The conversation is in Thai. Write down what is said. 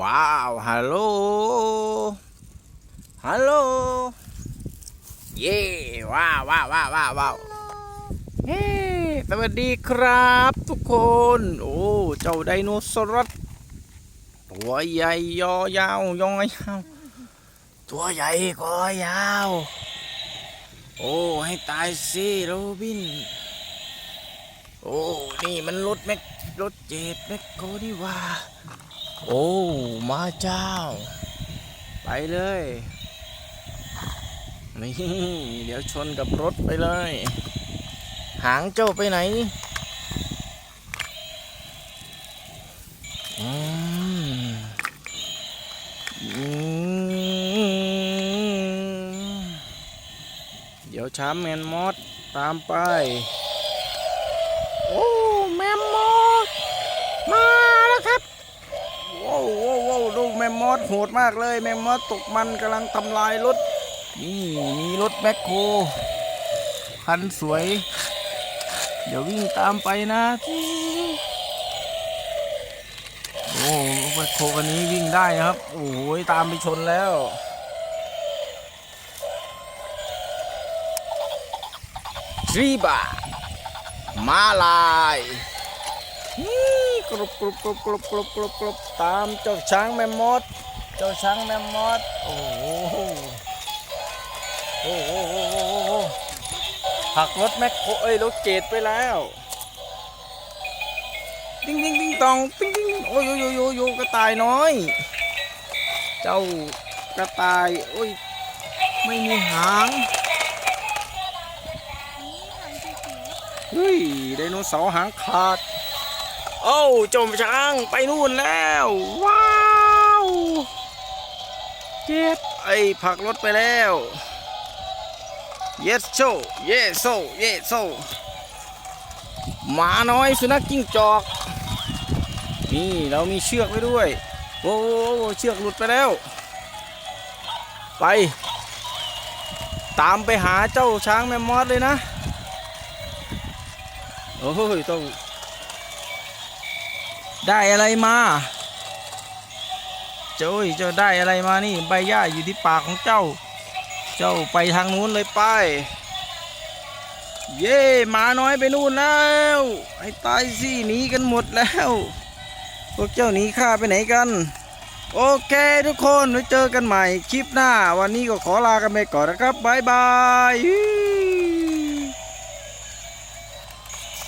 ว้าว ฮัลโหล ฮัลโหล เย้ว้าวว้าวว้าวว้าวว้าวเฮ้สวัสดีครับทุกคน โอ้ เจ้าไดโนเสาร์ตัวใหญ่ยอยาวยอยาวตัวใหญ่ก็ยาว โอ้ ให้ตายสิโรบิน โอ้ นี่มันรถแม็กรถเจ็ดแม็กโคนี่ว่า โอ้ มาเจ้า ไปเลย นี่ เดี๋ยวชนกับรถไปเลย หางเจ้าไปไหนอืมอืมเดี๋ยวช้าแมนมอสตามไป โอ้ แมมมอส มาแล้วครับ ว้าวว้าวว้าวดู แมมมอสโหดมากเลย แมมมอสตกมันกำลังทำลายรถ นี่มีรถแมคโครคันสวย เดี๋ยววิ่งตามไปนะโอ้แมคโครคันนี้วิ่งได้ครับ โอ้ยตามไปชนแล้วรีบามาลาย กรุบกรุบกรุบกรุบกรุบกรุบกรุบตามเจ้าช้างแมมมอสเจ้าช้างแมมมอสโอ้โหโอ้โหโอ้โหหักรถแมคโครเอ้ยรถเกตไปแล้วติ้งติ้งติ้งตองติ้งติ้งโอ้ยโยโยโยโยกระต่ายน้อย เจ้ากระต่ายโอ้ยไม่มีหางเฮ้ยไดโนเสาร์หางขาด โอ้จมช้างไปนู่นแล้ว ว้าวเจ็บไอ้ผักรถไปแล้ว yes so yes so yes so หมาน้อยสุนัขจิ้งจอก นี่เรามีเชือกไว้ด้วย โอ้โหเชือกหลุดไปแล้ว ไป ตามไปหาเจ้าช้างแมมมอสเลยนะ โอ้ยต้อง ได้อะไรมาเจ้าเอ้ยเจ้าได้อะไรมานี่ใบหญ้าอยู่ที่ปากของเจ้า เจ้าไปทางนู้นเลยไป เย่หมาน้อยไปนู่นแล้วไอ้ตายสิหนีกันหมดแล้ว พวกเจ้าหนีข้าไปไหนกัน โอเคทุกคนไว้เจอกันใหม่คลิปหน้า วันนี้ก็ขอลากันไปก่อนนะครับ บ๊ายบาย